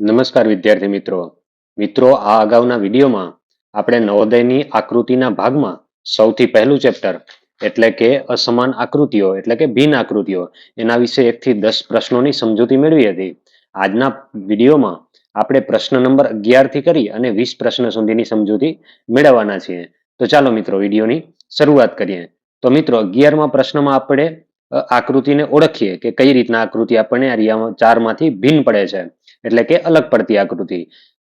નમસ્કાર વિદ્યાર્થી મિત્રો. મિત્રો, આ અગાઉના વિડીયોમાં આપણે નવોદયની આકૃતિના ભાગમાં સૌથી પહેલું ચેપ્ટર એટલે કે અસમાન આકૃતિઓ, એટલે કે ભિન્ન આકૃતિઓ, એના વિશે એકથી દસ પ્રશ્નોની સમજૂતી મેળવી હતી. આજના વિડીયોમાં આપણે પ્રશ્ન નંબર અગિયારથી કરી અને વીસ પ્રશ્ન સુધીની સમજૂતી મેળવવાના છીએ. તો ચાલો મિત્રો, વિડીયોની શરૂઆત કરીએ. તો મિત્રો, અગિયારમાં પ્રશ્નમાં આપણે આકૃતિને ઓળખીએ કે કઈ રીતના આકૃતિ આપણને આ ચારમાંથી ભિન્ન પડે છે. એટલે કે અલગ પડતી આકૃતિ.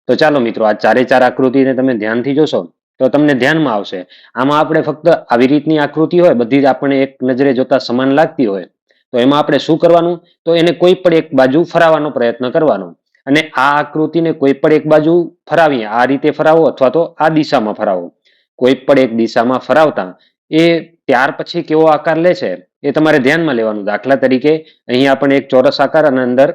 તો ચાલો મિત્રો, આ ચારે ચાર આકૃતિને તમે ધ્યાનથી જોશો, તો તમને ધ્યાનમાં આવશે. આમાં આપણે ફક્ત આવી રીતની આકૃતિ હોય, બધી જ આપણને એક નજરે જોતા સમાન લાગતી હોય. તો એમાં આપણે શું કરવાનું? તો એને કોઈ પણ એક બાજુ ફરાવવાનો પ્રયત્ન કરવાનો. અને આ આકૃતિને કોઈ પણ એક બાજુ ફરાવીએ, આ રીતે ફરાવો અથવા તો આ દિશામાં ફરાવો. કોઈ પણ એક દિશામાં ફરાવતા, એ ત્યાર પછી કેવો આકાર લે છે, એ તમારે ધ્યાનમાં લેવાનું. દાખલા તરીકે અહીંયા આપણે એક ચોરસ આકાર અને અંદર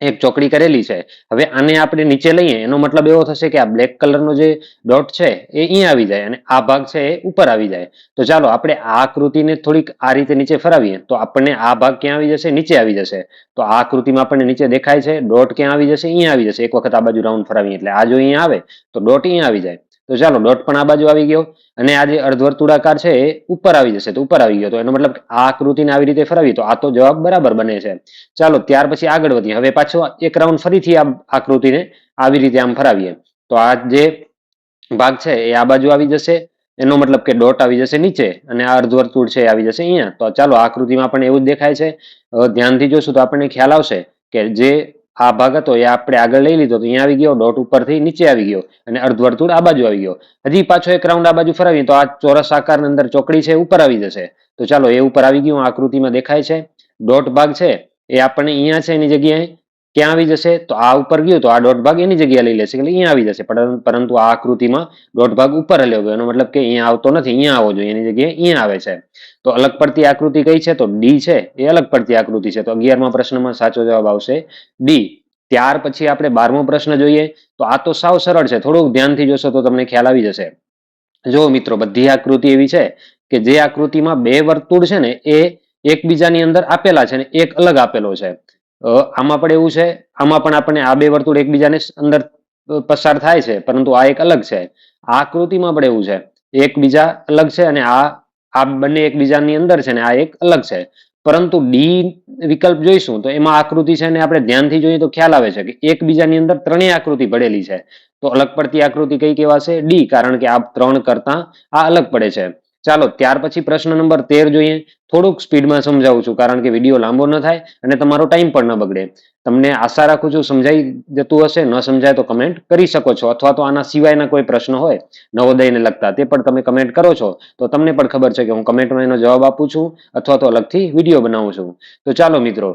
એક ચોકડી કરેલી છે. હવે આને આપણે નીચે લઈએ, એનો મતલબ એવો થશે કે આ બ્લેક કલરનો જે ડોટ છે, એ અહીંયા આવી જાય અને આ ભાગ છે એ ઉપર આવી જાય. તો ચાલો, આપણે આ આકૃતિને થોડીક આ રીતે નીચે ફરાવીએ. તો આપણને આ ભાગ ક્યાં આવી જશે? નીચે આવી જશે. તો આ આકૃતિમાં આપણને નીચે દેખાય છે ડોટ ક્યાં આવી જશે? અહીં આવી જશે. એક વખત આ બાજુ રાઉન્ડ ફરાવીએ એટલે આ જો અહીંયા આવે, તો ડોટ અહીંયા આવી જાય. તો ચાલો ડોટ પણ આ બાજુ આવી ગયો અને આ જે અર્ધવર્તુળાકાર છે એ ઉપર આવી જશે, તો ઉપર આવી ગયો. તો એનો મતલબ આ આકૃતિને આવી રીતે ફરાવી તો આ તો જવાબ બરાબર બને છે. ચાલો, ત્યાર પછી આગળ વધીએ. હવે પાછો એક રાઉન્ડ ફરીથી આ આકૃતિને આવી રીતે આમ ફરાવીએ. તો આ જે ભાગ છે એ આ બાજુ આવી જશે, એનો મતલબ કે ડોટ આવી જશે નીચે અને આ અર્ધવર્તુળ છે આવી જશે અહીંયા. તો ચાલો આકૃતિમાં પણ એવું જ દેખાય છે. ધ્યાનથી જોશું તો આપણને ખ્યાલ આવશે કે જે આ ભાગ હતો, એ આપણે આગળ લઈ લીધો, તો અહીંયા આવી ગયો, ડોટ ઉપરથી નીચે આવી ગયો, અને અર્ધવર્તુળ આ બાજુ આવી ગયો. હજી પાછો એક રાઉન્ડ આ બાજુ ફરાવીએ, તો આ ચોરસ આકારની અંદર ચોકડી છે ઉપર આવી જશે. તો ચાલો, એ ઉપર આવી ગયું આકૃતિમાં દેખાય છે. ડોટ ભાગ છે, એ આપણને અહીંયા છે, એની જગ્યાએ. ક્યાં આવી જશે? તો આ ઉપર ગયું, તો આ ડોટ ભાગ એની જગ્યાએ લઈ લેશે, એટલે અહીંયા આવી જશે. પરં- પરંતુ આ આકૃતિમાં ડોટ ભાગ ઉપર હલ્યો ગયો. એનો મતલબ કે અહીંયા આવતો નથી, અહીંયા આવવો જોઈએ. એની જગ્યાએ અહીંયા આવે છે. તો અલગ પડતી આકૃતિ કઈ છે? તો ડી છે. એ અલગ પડતી આકૃતિ છે. તો અગિયારમા પ્રશ્નમાં સાચો જવાબ આવશે ડી ત્યાર પછી આપણે બારમો પ્રશ્ન જોઈએ. તો આ તો સાવ સરળ છે. થોડુંક ધ્યાનથી જોશો તો તમને ખ્યાલ આવી જશે. જો મિત્રો, બધી આકૃતિ એવી છે કે જે આકૃતિમાં બે વર્તુળ છે ને, એ એકબીજાની અંદર આપેલા છે ને, એક અલગ આપેલો છે. આમાં પણ એવું છે, આમાં પણ આપણને આ બે વર્તુળ એકબીજાને અંદર પસાર થાય છે, પરંતુ આ એક અલગ છે. આ આકૃતિમાં પણ એવું છે, એકબીજા અલગ છે અને આ આ બંને એકબીજાની અંદર છે ને આ એક અલગ છે. પરંતુ ડી વિકલ્પ જોઈશું તો એમાં આકૃતિ છે ને આપણે ધ્યાનથી જોઈએ તો ખ્યાલ આવે છે કે એકબીજાની અંદર ત્રણેય આકૃતિ પડેલી છે. તો અલગ પડતી આકૃતિ કઈ કહેવાશે? ડી કારણ કે આ ત્રણ કરતા આ અલગ પડે છે. ચાલો, ત્યાર પછી પ્રશ્ન નંબર તેર જોઈએ. થોડુંક સ્પીડમાં સમજાવું છું, કારણ કે વીડિયો લાંબો ન થાય અને તમારો ટાઈમ પણ ન બગડે. તમને આશા રાખું છું, સમજાઈ જતું હશે. ન સમજાય તો કમેન્ટ કરી શકો છો, અથવા તો આના સિવાયના કોઈ પ્રશ્ન હોય, નવોદયને લગતા, તે પણ તમે કમેન્ટ કરો છો. તો તમને પણ ખબર છે કે હું કમેન્ટમાં એનો જવાબ આપું છું, અથવા તો અલગથી વીડિયો બનાવું છું. તો ચાલો મિત્રો,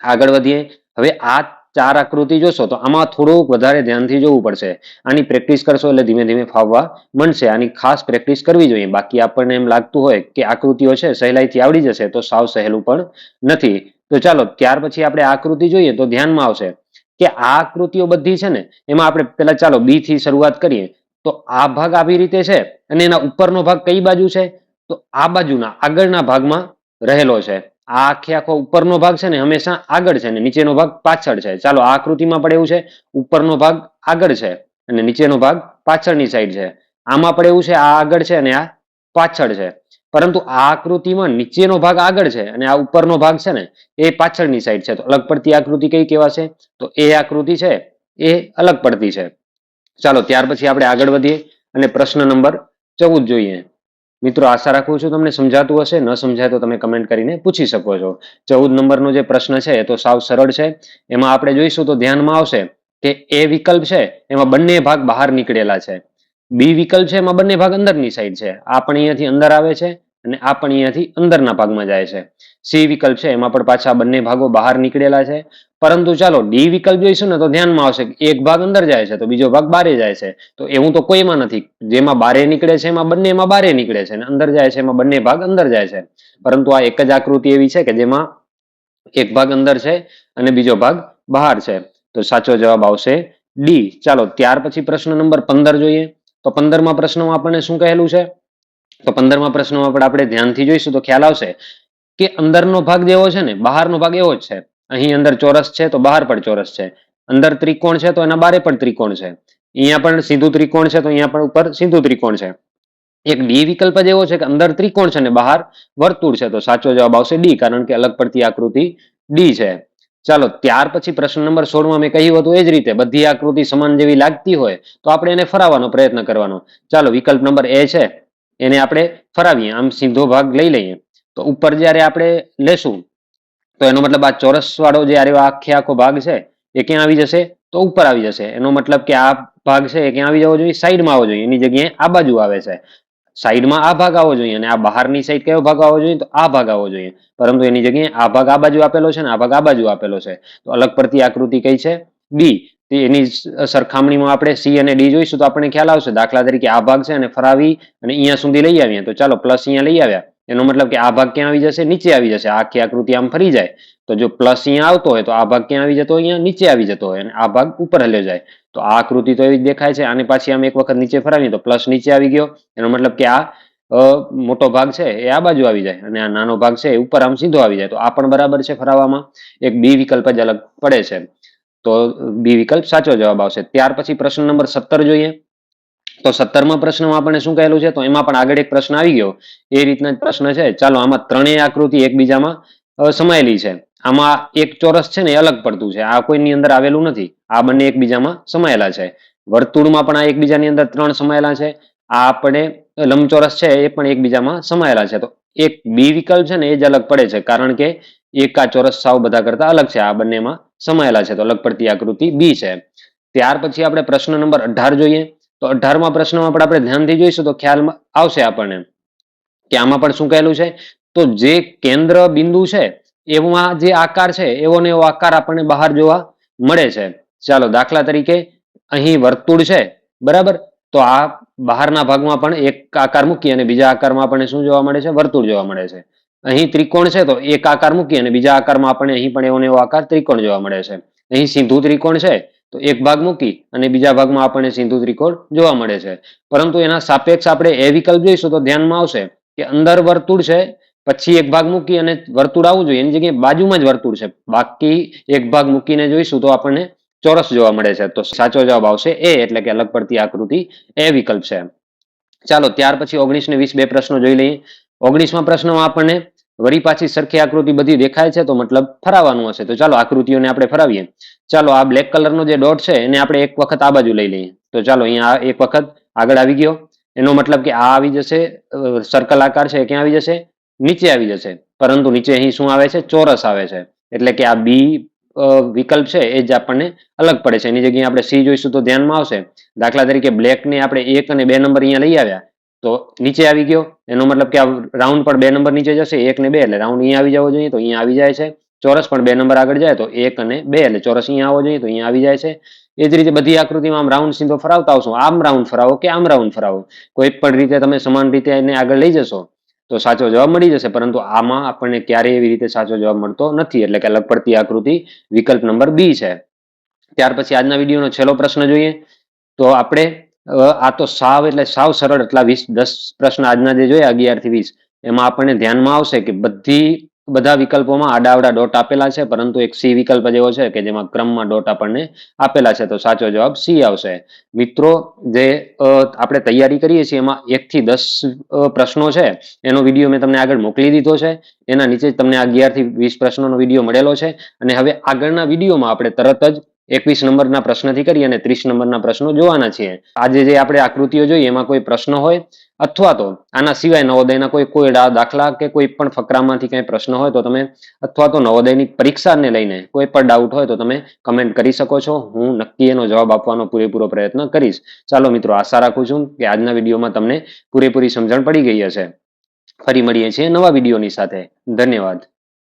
આગળ વધીએ. હવે આ ચાર આકૃતિ જોશો તો આમાં થોડુંક વધારે ધ્યાનથી જોવું પડશે. આની પ્રેક્ટિસ કરશો એટલે ધીમે ધીમે ફાવવા મળશે આની ખાસ પ્રેક્ટિસ કરવી જોઈએ. બાકી આપણને એમ લાગતું હોય કે આકૃતિઓ છે સહેલાઈથી આવડી જશે તો સાવ સહેલું પણ નથી. તો ચાલો ત્યાર પછી આપણે આકૃતિ જોઈએ તો ધ્યાનમાં આવશે કે આ આકૃતિઓ બધી છે ને એમાં આપણે પેલા ચાલો બી થી શરૂઆત કરીએ. તો આ ભાગ આવી રીતે છે અને એના ઉપરનો ભાગ કઈ બાજુ છે? તો આ બાજુના આગળના ભાગમાં રહેલો છે. આ આખે આખો ઉપરનો ભાગ છે ને હંમેશા આગળ છે ને નીચેનો ભાગ પાછળ છે. ચાલો, આ આકૃતિમાં પણ એવું છે, ઉપરનો ભાગ આગળ છે અને નીચેનો ભાગ પાછળની સાઈડ છે. આમાં પણ એવું છે, આ આગળ છે અને આ પાછળ છે. પરંતુ આ આકૃતિમાં નીચેનો ભાગ આગળ છે અને આ ઉપરનો ભાગ છે ને એ પાછળની સાઈડ છે. તો અલગ પડતી આકૃતિ કઈ કહેવાશે? તો એ આકૃતિ છે, એ અલગ પડતી છે. ચાલો, ત્યાર પછી આપણે આગળ વધીએ અને પ્રશ્ન નંબર ચૌદ જોઈએ. મિત્રો, આશા રાખું છું તમને સમજાતું હશે. ન સમજાય તો તમે કમેન્ટ કરીને પૂછી શકો છો. ચૌદ નંબરનો જે પ્રશ્ન છે, એ તો સાવ સરળ છે. એમાં આપણે જોઈશું તો ધ્યાનમાં આવશે કે એ વિકલ્પ છે, એમાં બંને ભાગ બહાર નીકળેલા છે. બી વિકલ્પ છે, એમાં બંને ભાગ અંદરની સાઈડ છે. આ પણ અહીંયાથી અંદર આવે છે અને આ પણ અહીંયાથી અંદરના ભાગમાં જાય છે. સી વિકલ્પ છે, એમાં પણ પાછા બંને ભાગો બહાર નીકળેલા છે. પરંતુ ચાલો ડી વિકલ્પ જોઈશું ને તો ધ્યાનમાં આવશે કે એક ભાગ અંદર જાય છે તો બીજો ભાગ બારે જાય છે. તો એવું તો કોઈમાં નથી. જેમાં બારે નીકળે છે, એમાં બંને એમાં બારે નીકળે છે અને અંદર જાય છે, એમાં બંને ભાગ અંદર જાય છે. પરંતુ આ એક જ આકૃતિ એવી છે કે જેમાં એક ભાગ અંદર છે અને બીજો ભાગ બહાર છે. તો સાચો જવાબ આવશે ડી ચાલો ત્યાર પછી પ્રશ્ન નંબર પંદર જોઈએ. તો પંદરમાં પ્રશ્નમાં આપણને શું કહેલું છે? તો પંદરમાં પ્રશ્નમાં આપણે આપણે ધ્યાનથી જોઈશું તો ખ્યાલ આવશે કે અંદરનો ભાગ જેવો છે ને બહારનો ભાગ એવો જ છે. અહીં અંદર ચોરસ છે તો બહાર પણ ચોરસ છે. અંદર ત્રિકોણ છે તો એના બારે પણ ત્રિકોણ છે. અહીંયા પણ સીધું ત્રિકોણ છે તો અહીંયા પણ ઉપર સીધું ત્રિકોણ છે. એક ડી વિકલ્પ જ એવો છે કે અંદર ત્રિકોણ છે અને બહાર વર્તુળ છે તો સાચો જવાબ આવશે ડી, કારણ કે અલગ પડતી આકૃતિ ડી છે. ચાલો, ત્યાર પછી પ્રશ્ન નંબર સોળમાં મેં કહ્યું હતું એ જ રીતે, બધી આકૃતિ સમાન જેવી લાગતી હોય તો આપણે એને ફરાવવાનો પ્રયત્ન કરવાનો. ચાલો, વિકલ્પ નંબર એ છે. એને આપણે ફરાવીએ. આમ સીધો ભાગ લઈ લઈએ. તો ઉપર જ્યારે આપણે લેશું તો એનો મતલબ આ ચોરસ વાળો જે આખે આખો ભાગ છે, એ ક્યાં આવી જશે? તો ઉપર આવી જશે. એનો મતલબ કે આ ભાગ છે, એ ક્યાં આવી જવો જોઈએ? સાઈડમાં આવવો જોઈએ. એની જગ્યાએ આ બાજુ આવે છે. સાઈડમાં આ ભાગ આવવો જોઈએ અને આ બહારની સાઈડ કયો ભાગ આવવો જોઈએ? તો આ ભાગ આવવો જોઈએ. પરંતુ એની જગ્યાએ આ ભાગ આ બાજુ આપેલો છે ને આ ભાગ આ બાજુ આપેલો છે. તો અલગ પડતી આકૃતિ કઈ છે? બી એની સરખામણીમાં આપણે સી અને ડી જોઈશું તો આપણને ખ્યાલ આવશે. દાખલા તરીકે આ ભાગ છે અને ફરાવી અને અહીંયા સુધી લઈ આવીએ. તો ચાલો પ્લસ અહીંયા લઈ આવ્યા. એનો મતલબ કે આ ભાગ ક્યાં આવી જશે? નીચે આવી જશે. આખી આકૃતિ આમ ફરી જાય. તો જો પ્લસ અહીંયા આવતો હોય તો આ ભાગ ક્યાં આવી જતો હોય? અહીંયા નીચે આવી જતો હોય અને આ ભાગ ઉપર હલ્યો જાય. તો આ આકૃતિ તો એવી જ દેખાય છે. આને પાછી આમ એક વખત નીચે ફરાવીએ તો પ્લસ નીચે આવી ગયો. એનો મતલબ કે આ મોટો ભાગ છે એ આ બાજુ આવી જાય અને આ નાનો ભાગ છે એ ઉપર આમ સીધો આવી જાય. તો આ પણ બરાબર છે ફરાવવામાં. એક બી વિકલ્પ જ અલગ પડે છે. તો બી વિકલ્પ સાચો જવાબ આવશે. ત્યાર પછી પ્રશ્ન નંબર સત્તર જોઈએ. તો સત્તરમાં પ્રશ્નમાં આપણે શું કહેલું છે? તો એમાં પણ આગળ એક પ્રશ્ન આવી ગયો. એ રીતના પ્રશ્ન છે. ચાલો, આમાં ત્રણેય આકૃતિ એકબીજામાં સમાયેલી છે. આમાં એક ચોરસ છે ને અલગ પડતું છે. આ કોઈની અંદર આવેલું નથી. આ બંને એકબીજામાં સમાયેલા છે. વર્તુળમાં પણ આ એકબીજાની અંદર ત્રણ સમાયેલા છે. આ આપણે લંબચોરસ છે એ પણ એકબીજામાં સમાયેલા છે. તો એક બી વિકલ્પ છે ને એ જ અલગ પડે છે. કારણ કે એક આ ચોરસ સાવ બધા કરતા અલગ છે. આ બંનેમાં સમાયેલા છે. તો અલગ પડતી આકૃતિ બી છે. ત્યાર પછી આપણે પ્રશ્ન નંબર અઢાર જોઈએ. તો અઢારમા પ્રશ્નમાં પણ આપણે ધ્યાનથી જોઈશું, તો ખ્યાલ આવશે આપણને. કે આમાં પણ શું કહેલું છે? તો જે કેન્દ્ર બિંદુ છે એમાં જે આકાર છે એવો ને એવો આકાર આપણને બહાર જોવા મળે છે. ચાલો, દાખલા તરીકે અહીં વર્તુળ છે, બરાબર? તો આ બહારના ભાગમાં પણ એક આકાર મૂકી અને બીજા આકારમાં આપણને શું જોવા મળે છે? વર્તુળ જોવા મળે છે. અહીં ત્રિકોણ છે, તો એક આકાર મૂકી અને બીજા આકારમાં આપણને અહીં પણ એવો એવો આકાર ત્રિકોણ જોવા મળે છે. અહીં સીધું ત્રિકોણ છે તો એક ભાગ મૂકી અને બીજા ભાગમાં આપણને સિંધુ ત્રિકોણ જોવા મળે છે. પરંતુ એના સાપેક્ષ આપણે એ વિકલ્પ જોઈશું તો ધ્યાનમાં આવશે કે અંદર વર્તુળ છે, પછી એક ભાગ મૂકી અને વર્તુળ આવવું જોઈએ. એની જગ્યાએ બાજુમાં જ વર્તુળ છે. બાકી એક ભાગ મૂકીને જોઈશું તો આપણને ચોરસ જોવા મળે છે. તો સાચો જવાબ આવશે એ, એટલે કે અલગ પડતી આકૃતિ એ વિકલ્પ છે. ચાલો, ત્યાર પછી ઓગણીસ ને વીસ બે પ્રશ્નો જોઈ લઈએ. ઓગણીસમાં પ્રશ્નમાં આપણને વળી પાછી સરખી આકૃતિ બધી દેખાય છે, તો મતલબ ફરાવાનું હશે. તો ચાલો આકૃતિઓને આપણે ફરાવીએ. ચાલો આ બ્લેક કલરનો જે ડોટ છે, એને આપણે એક વખત આ બાજુ લઈ લઈએ. તો ચાલો અહીંયા એક વખત આગળ આવી ગયો. એનો મતલબ કે આ આવી જશે સર્કલ આકાર છે ક્યાં આવી જશે? નીચે આવી જશે. પરંતુ નીચે અહીં શું આવે છે? ચોરસ આવે છે. એટલે કે આ બી વિકલ્પ છે એ જ આપણને અલગ પડે છે. એની જગ્યાએ આપણે સી જોઈશું તો ધ્યાનમાં આવશે. દાખલા તરીકે બ્લેકને આપણે એક અને બે નંબર અહીંયા લઈ આવ્યા. તો નીચે આવી ગયો. એનો મતલબ કે આ રાઉન્ડ પણ બે નંબર નીચે જશે, એક ને બે, એટલે રાઉન્ડ અહીંયા આવી જવો જોઈએ તો અહીંયા આવી જાય છે. ચોરસ પણ બે નંબર આગળ જાય તો એક અને બે, એટલે ચોરસ અહીંયા આવવો જોઈએ તો અહીંયા આવી જાય છે. એ જ રીતે બધી આકૃતિમાં આમ રાઉન્ડ સીધો ફરાવતા આવશો. આમ રાઉન્ડ ફરાવો કે આમ રાઉન્ડ ફરાવો? કોઈ પણ રીતે તમે સમાન રીતે એને આગળ લઈ જશો તો સાચો જવાબ મળી જશે, પરંતુ આમાં આપણને ક્યારેય એવી રીતે સાચો જવાબ મળતો નથી. એટલે કે અલગ પડતી આકૃતિ વિકલ્પ નંબર બી છે. ત્યાર પછી આજના વિડીયોનો છેલ્લો પ્રશ્ન જોઈએ. તો આપણે આ તો સાવ એટલે સાવ સરળ એટલા વીસ, દસ પ્રશ્ન આજના જે જોઈએ અગિયારથી વીસ, એમાં આપણને ધ્યાનમાં આવશે કે બધી, બધા વિકલ્પોમાં આડાવડા ડોટ આપેલા છે, પરંતુ એક સી વિકલ્પ જેવો છે કે જેમાં ક્રમમાં ડોટ આપણને આપેલા છે. તો સાચો જવાબ સી આવશે. મિત્રો, જે આપણે તૈયારી કરીએ છીએ, એમાં એકથી દસ પ્રશ્નો છે. એનો વીડિયો મેં તમને આગળ મોકલી દીધો છે. એના નીચે તમને અગિયારથી વીસ પ્રશ્નોનો વીડિયો મળેલો છે. અને હવે આગળના વિડીયોમાં આપણે તરત જ એકવીસ નંબરના પ્રશ્નથી કરી અને ત્રીસ નંબરના પ્રશ્નો જોવાના છીએ. આજે જે આપણે આકૃતિઓ જોઈએ, એમાં કોઈ પ્રશ્ન હોય અથવા તો આના સિવાય નવોદયના કોઈ કોઈ દાખલા કે કોઈ પણ ફકરામાંથી કંઈ પ્રશ્ન હોય તો તમે અથવા તો નવોદયની પરીક્ષાને લઈને કોઈ પણ ડાઉટ હોય તો તમે કમેન્ટ કરી શકો છો. હું નક્કી એનો જવાબ આપવાનો પૂરેપૂરો પ્રયત્ન કરીશ. ચાલો મિત્રો, આશા રાખું છું કે આજના વિડીયોમાં તમને પૂરેપૂરી સમજણ પડી ગઈ હશે. ફરી મળીએ છીએ નવા વિડીયોની સાથે. ધન્યવાદ.